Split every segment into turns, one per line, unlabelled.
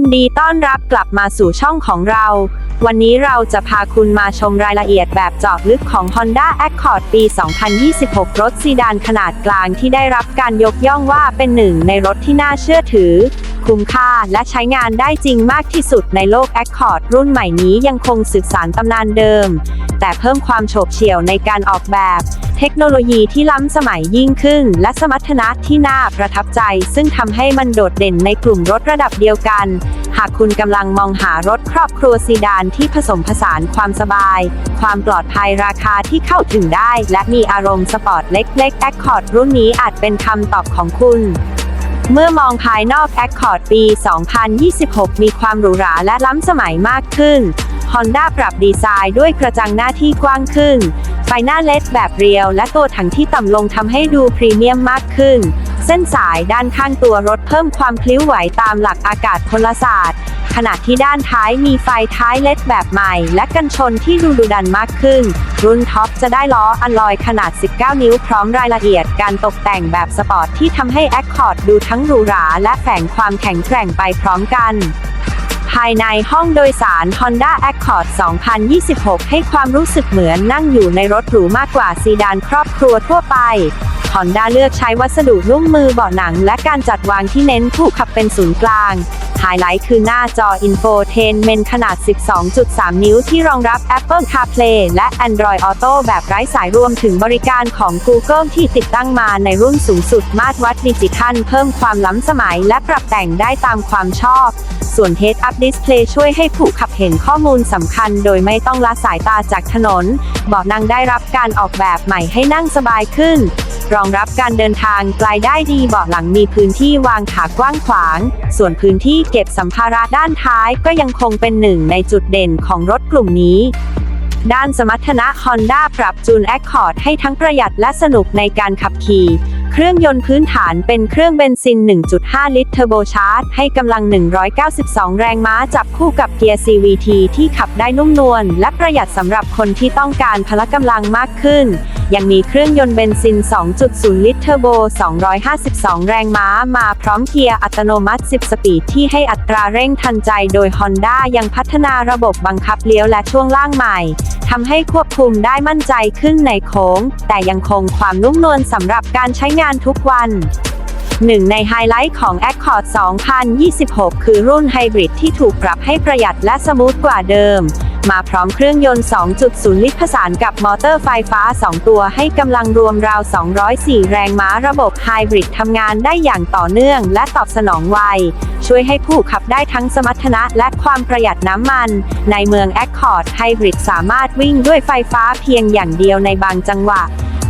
ยินดีต้อนรับกลับมาสู่ช่องของเรา วันนี้เราจะพาคุณมาชมรายละเอียดแบบเจาะลึกของ Honda Accord ปี 2026 รถซีดานขนาดกลางที่ได้รับการยกย่องว่าเป็นหนึ่งในรถที่น่าเชื่อถือ คุ้มค่าและใช้งานได้จริงมากที่สุดในโลก Accord รุ่นใหม่นี้ยังคงสืบสานตำนานเดิม แต่เพิ่มความโฉบเฉี่ยวในการออกแบบ เทคโนโลยีที่ล้ำสมัยยิ่งขึ้น และสมรรถนะที่น่าประทับใจ ซึ่งทำให้มันโดดเด่นในกลุ่มรถระดับเดียวกัน หากคุณกำลังมองหารถครอบครัวซีดานที่ผสมผสานความสบาย ความปลอดภัยราคาที่เข้าถึงได้ และมีอารมณ์สปอร์ตเล็กๆ Accord รุ่นนี้อาจเป็นคำตอบของคุณเมื่อมองภายนอก Accord ปี 2026 มีความหรูหราและล้ำสมัยมากขึ้น Honda ปรับดีไซน์ด้วยกระจังหน้าที่กว้างขึ้น ไฟหน้าเลดแบบเรียว และตัวถังที่ต่ำลงทำให้ดูพรีเมียมมากขึ้น เส้นสายด้านข้างตัวรถเพิ่มความพลิ้วไหวตามหลักอากาศพลศาสตร์ ขณะที่ด้านท้ายมีไฟท้ายเลดแบบใหม่ และกันชนที่ดูดุดันมากขึ้น รุ่นท็อปจะได้ล้ออัลลอยขนาด 19 นิ้วพร้อมรายละเอียดการตกแต่งแบบสปอร์ตที่ทำให้ Accord ดูทั้งหรูหราและแฝงความแข็งแกร่งไปพร้อมกัน ภายในห้องโดยสาร Honda Accord 2026 ให้ความรู้สึกเหมือนนั่งอยู่ในรถหรูมากกว่าซีดานครอบครัวทั่วไป Honda เลือกใช้วัสดุนุ่มมือเบาะหนัง และการจัดวางที่เน้นผู้ขับเป็นศูนย์กลาง ไฮไลท์คือหน้าจอ Infotainment ขนาด 12.3 นิ้วที่รองรับ Apple CarPlay และ Android Auto แบบไร้สายรวมถึงบริการของ Google ที่ติดตั้งมาในรุ่นสูงสุดมาตรวัดดิจิทัลเพิ่มความล้ำสมัยและปรับแต่งได้ตามความชอบ ส่วน Head Up Display ช่วยให้ผู้ขับเห็นข้อมูลสำคัญโดยไม่ต้องละสายตาจากถนน เบาะนั่งได้รับการออกแบบใหม่ให้นั่งสบายขึ้น รองรับการเดินทางไกลได้ดีเบาะหลังมีพื้นที่วางขากว้างขวาง ส่วนพื้นที่เก็บสัมภาระด้านท้ายก็ยังคงเป็นหนึ่งในจุดเด่นของรถกลุ่มนี้ด้านสมรรถนะ Honda ปรับจูน Accord ให้ทั้งประหยัดและสนุกในการขับขี่ เครื่องยนต์พื้นฐานเป็นเครื่องเบนซิน 1.5 ลิตรเทอร์โบชาร์จให้กำลัง 192 แรงม้าจับคู่กับเกียร์ CVT ที่ขับได้นุ่มนวลและประหยัดสำหรับคนที่ต้องการพละกำลังมากขึ้น ยังมีเครื่องยนต์เบนซิน 2.0 ลิตรเทอร์โบ 252 แรงม้ามาพร้อมเกียร์อัตโนมัติ 10 สปีดที่ให้อัตราเร่งทันใจโดย Honda ยังพัฒนาระบบบังคับเลี้ยวและช่วงล่างใหม่ ทำให้ควบคุมได้มั่นใจขึ้นในโค้ง แต่ยังคงความนุ่มนวลสำหรับการใช้งานทุกวันหนึ่งในไฮไลท์ของ Accord 2026 คือรุ่นไฮบริดที่ถูกปรับให้ประหยัดและสมูทกว่าเดิม มาพร้อมเครื่องยนต์ 2.0 ลิตรผสานกับมอเตอร์ไฟฟ้า 2 ตัวให้กำลังรวมราว 204 แรงม้าระบบไฮบริดทำงานได้อย่างต่อเนื่องและตอบสนองไว ช่วยให้ผู้ขับได้ทั้งสมรรถนะและความประหยัดน้ำมัน ในเมือง Accord Hybrid สามารถวิ่งด้วยไฟฟ้าเพียงอย่างเดียวในบางจังหวะ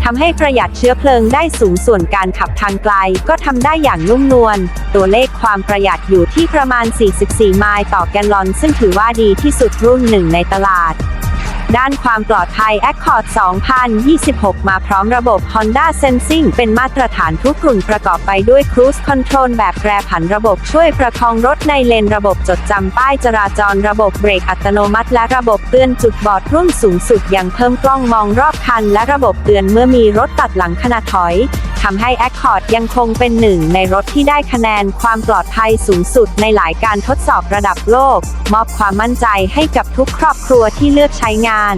ทำให้ประหยัดเชื้อเพลิงได้สูงส่วนการขับทางไกล ก็ทำได้อย่างนุ่มนวล ตัวเลขความประหยัดอยู่ที่ประมาณ 44 ไมล์ต่อแกลลอน ซึ่งถือว่าดีที่สุดรุ่นหนึ่งในตลาด ด้านความปลอดภัย Accord 2026 มาพร้อมระบบ Honda Sensing เป็นมาตรฐานทุกกลุ่นประกอบไปด้วย Cruise Control แบบแปรผันระบบช่วยประคองรถ ในเลนระบบจดจำป้ายจราจรระบบเบรกอัตโนมัติ และระบบเตือนจุดบอดรุ่นสูงสุดยังเพิ่มกล้องมองรอบคัน และระบบเตือนเมื่อมีรถตัดหลังขณะถอยทำให้ Accord ยังคงเป็นหนึ่งในรถที่ได้คะแนนความปลอดภัยสูงสุดในหลายการทดสอบระดับโลก มอบความมั่นใจให้กับทุกครอบครัวที่เลือกใช้งาน